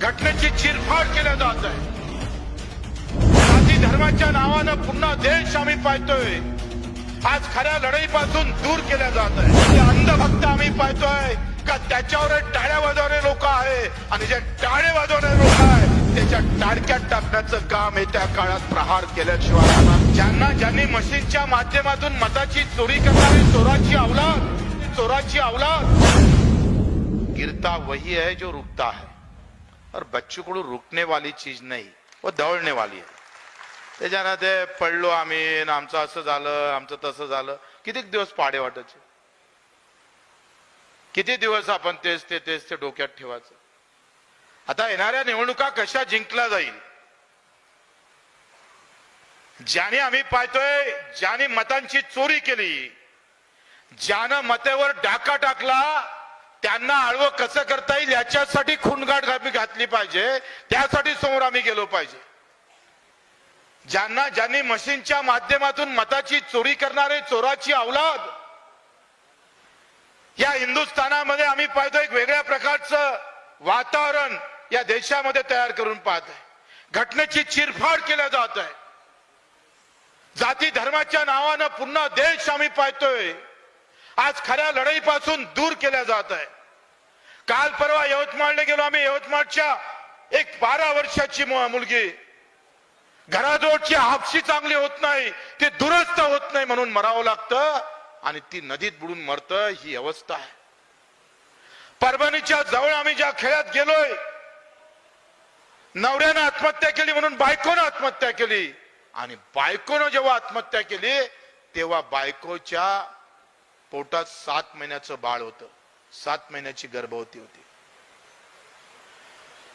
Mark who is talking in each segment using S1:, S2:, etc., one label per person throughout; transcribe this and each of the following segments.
S1: घटनेची चिरफाड केल्या जात आहे. जाती धर्माच्या नावानं पुन्हा देश आम्ही पाहतोय. आज खऱ्या लढाईपासून दूर केल्या जात आहे. अंधभक्त आम्ही पाहतोय का त्याच्यावर टाळ्या वाजवणारे लोक आहे. आणि जे टाळे वाजवणारे लोक आहे त्याच्या टाळक्यात टाकण्याचं काम येत्या काळात प्रहार केल्याशिवाय ज्यांना ज्यांनी मशीनच्या माध्यमातून मताची चोरी करणारी चोराची अवलाद चोराची अवलाद गिरता वही है जो रुकता है और बच्चों को रुकने वाली चीज नाही वो दौडणे वाली आहे त्याच्यानं ते पडलो आम्ही आमचं असं झालं आमचं तसं झालं किती दिवस पाडे वाटायचे? किती दिवस आपण तेच ते तेच ते डोक्यात ठेवायचं? आता येणाऱ्या निवडणुका कशा जिंकल्या जाईल? ज्याने आम्ही पाहतोय ज्याने मतांची चोरी केली ज्यानं मतेवर डाका टाकला त्यांना आळवं कसं करता येईल याच्यासाठी खूनगाठ आम्ही घातली पाहिजे. त्यासाठी समोर आम्ही गेलो पाहिजे. ज्यांना ज्यांनी मशीनच्या माध्यमातून मताची चोरी करणारे चोराची अवलाद या हिंदुस्थानामध्ये आम्ही पाहतो एक वेगळ्या प्रकारचं वातावरण या देशामध्ये तयार करून पाहत आहे. घटनेची चिरफाड केल्या जात आहे. जाती धर्माच्या नावानं पुन्हा देश आम्ही पाहतोय. आज खऱ्या लढाईपासून दूर केल्या जात आहे. काल परवा यवतमाळला गेलो आम्ही. यवतमाळच्या एक बारा वर्षाची मुलगी. घराजवळची हापशी चांगली होत नाही. ते दुरुस्त होत नाही म्हणून मरावं लागतं आणि ती नदीत बुडून मरत ही अवस्था आहे. परभणीच्या जवळ आम्ही ज्या खेळात गेलोय नवऱ्यानं आत्महत्या केली म्हणून बायकोनं आत्महत्या केली. आणि बायकोनं जेव्हा आत्महत्या केली तेव्हा बायकोच्या पोटात सात महिन्याचं बाळ होतं. सात महिन्याची गर्भवती होती.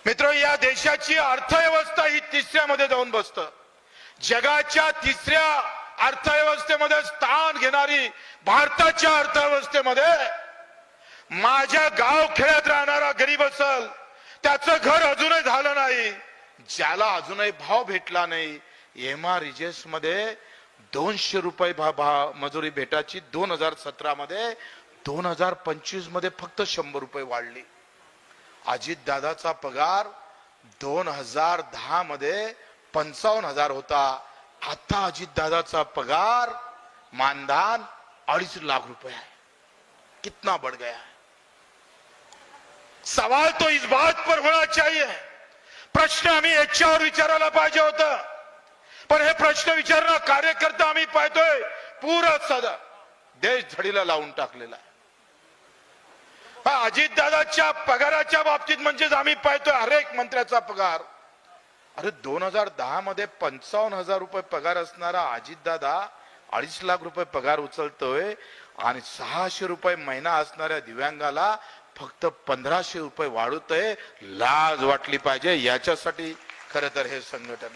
S1: मित्र या देशाची अर्थव्यवस्था ही तिसऱ्यामध्ये जाऊन बसत. जगाच्या तिसऱ्या अर्थव्यवस्थेमध्ये स्थान घेणारी भारताच्या अर्थव्यवस्थेमध्ये माझ्या गाव खेळत राहणारा गरीब असल त्याचं घर अजूनही झालं नाही ज्याला अजूनही भाव भेटला नाही एम आरमध्ये दोनशे रुपये भा, मजुरी भेटाची दोन हजार सतरा मध्ये दोन हजार पंचवीसमध्ये फक्त शंभर रुपये वाढली. अजित दादाचा पगार दोन हजार दहा मध्ये पंचावन्न हजार होता. आता अजित दादाचा पगार मानधन अडीच लाख रुपये आहे. कितना बढ़ गया है. सवाल तो इस बात पर होना चाहिए. प्रश्न आम्ही याच्यावर विचारायला पाहिजे होतं. पण हे प्रश्न विचारणं कार्यकर्ता आम्ही पाहतोय. पूर सदा देश झडीला लावून टाकलेला आहे. अजितदादाच्या पगाराच्या बाबतीत म्हणजेच आम्ही पाहतोय हरेक मंत्र्याचा पगार. अरे दोन हजार दहा मध्ये पंचावन्न हजार रुपये पगार असणारा अजितदादा अडीच लाख रुपये पगार उचलतोय आणि सहाशे रुपये महिना असणाऱ्या दिव्यांगाला फक्त पंधराशे रुपये वाढवतय. लाज वाटली पाहिजे. याच्यासाठी खर तर हे संघटन.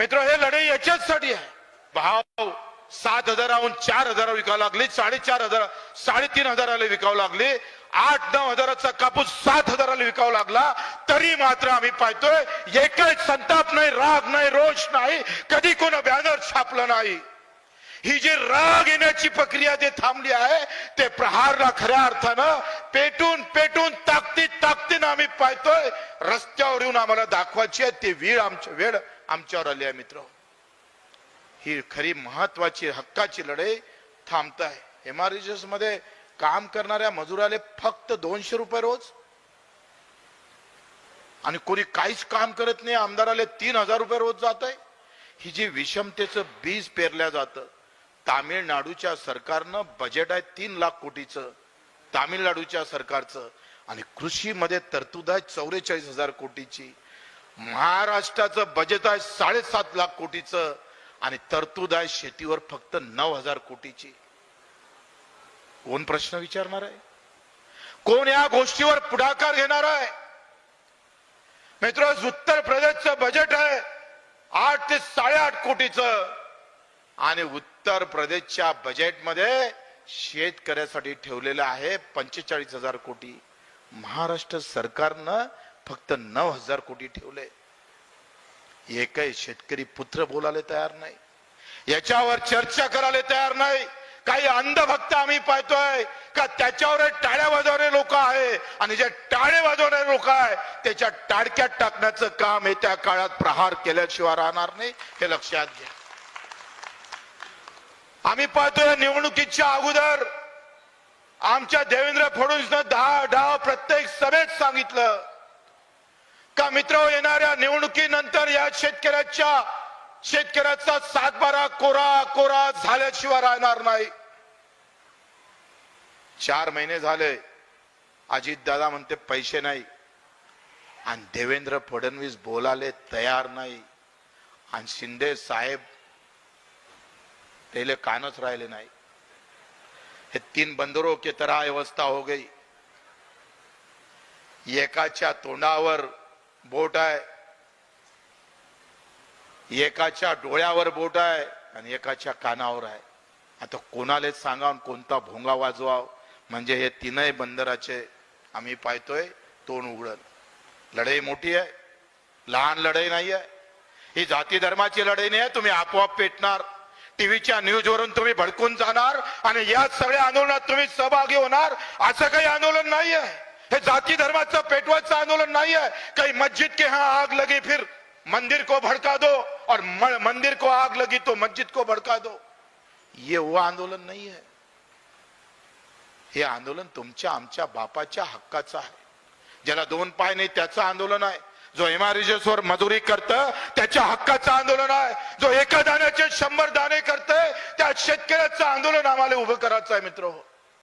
S1: मित्र हे लढाई याच्याचसाठी आहे. भाव सात हजाराहून चार हजार विकावं लागले साडेचार हजार साडेतीन हजाराला विकावं लागले आठ नऊ हजाराचा कापूस सात हजाराला विकावं लागला तरी मात्र आम्ही पाहतोय एकच संताप नाही राग नाही रोष नाही कधी कोण बॅनर छापलं नाही. ही जी राग येण्याची प्रक्रिया जे थांबली आहे ते प्रहारला खऱ्या अर्थानं पेटून पेटून ताकदीत ताकदीनं आम्ही पाहतोय रस्त्यावर येऊन आम्हाला दाखवायची आहे ते वेळ आमच्या वेळ आमच्यावर आली आहे मित्र. ही खरी महत्वाची हक्काची लढाई थांबत आहे एममध्ये काम करणाऱ्या मजुराले फक्त दोनशे रुपये रोज. आणि कोणी काहीच काम करत नाही आमदाराले तीन हजार रुपये रोज जात आहे ही जी विषमतेचं बीज पेरल्या जातं तामिळनाडूच्या सरकारनं बजेट आहे तीन लाख कोटीचं तामिळनाडूच्या सरकारचं आणि कृषीमध्ये तरतूद आहे चौवेचाळीस हजार कोटीची. महाराष्ट्राचं बजेट आहे साडेसात लाख कोटीचं. आणि तरतूद आहे शेतीवर फक्त नऊ हजार कोटीची. कोण प्रश्न विचारणार आहे? कोण या गोष्टीवर पुढाकार घेणार आहे? मित्र उत्तर प्रदेशचं बजेट आहे आठ ते साडेआठ कोटीचं. आणि उत्तर प्रदेशच्या बजेटमध्ये शेतकऱ्यासाठी ठेवलेलं आहे पंचेचाळीस हजार कोटी. महाराष्ट्र सरकारनं फक्त नऊ हजार कोटी ठेवले. एकही शेतकरी पुत्र बोलायला तयार नाही. याच्यावर चर्चा करायला तयार नाही. काही अंधभक्त आम्ही पाहतोय का त्याच्यावर टाळ्या वाजवणारे लोक आहे आणि जे टाळे वाजवणारे लोक आहे त्याच्या टाडक्यात टाकण्याचं काम येत्या काळात प्रहार केल्याशिवाय राहणार नाही हे लक्षात घ्या. आम्ही पाहतोय निवडणुकीच्या अगोदर आमच्या देवेंद्र फडणवीसनं दहा डाव प्रत्येक सभेत सांगितलं का मित्र येणाऱ्या निवडणुकीनंतर या शेतकऱ्याच्या शेतकऱ्याचा सातबारा कोरा कोरा झाल्याशिवाय राहणार नाही. चार महिने झाले अजित दादा म्हणते पैसे नाही. आणि देवेंद्र फडणवीस बोलाले तयार नाही. आणि शिंदे साहेब त्याले कानच राहिले नाही. हे तीन बंदरों की तरह अवस्था हो गई. एकाच्या तोंडावर बोट आहे. एकाच्या डोळ्यावर बोट आहे आणि एकाच्या कानावर आहे. आता कोणालाच सांगा कोणता भोंगा वाजवाव? म्हणजे हे तीनही बंदराचे आम्ही पाहतोय तोंड उघडल लढाई मोठी आहे. लहान लढाई नाही आहे. ही जाती धर्माची लढाई नाही आहे. तुम्ही आपोआप पेटणार. टीव्हीच्या न्यूज वरून तुम्ही भडकून जाणार आणि या सगळ्या आंदोलनात तुम्ही सहभागी होणार. असं काही आंदोलन नाही आहे. हे जाती धर्माचं पेटवायचं आंदोलन नाहीये. है कहीं मस्जिद के यहाँ आग लगी फिर मंदिर को भड़का दो और मंदिर को आग लगी तो मस्जिद को भड़का दो। ये वो आंदोलन नाही है। हे आंदोलन तुमच्या आमच्या बापाच्या हक्काचं आहे. ज्याला दोन पाय नाही त्याचं आंदोलन आहे. जो एमआरजीएस मजुरी करत त्याच्या हक्काचं आंदोलन आहे. जो एका दाण्याचे शंभर दाणे करत त्या शेतकऱ्याचं आंदोलन आम्हाला उभं करायचं आहे मित्र हो.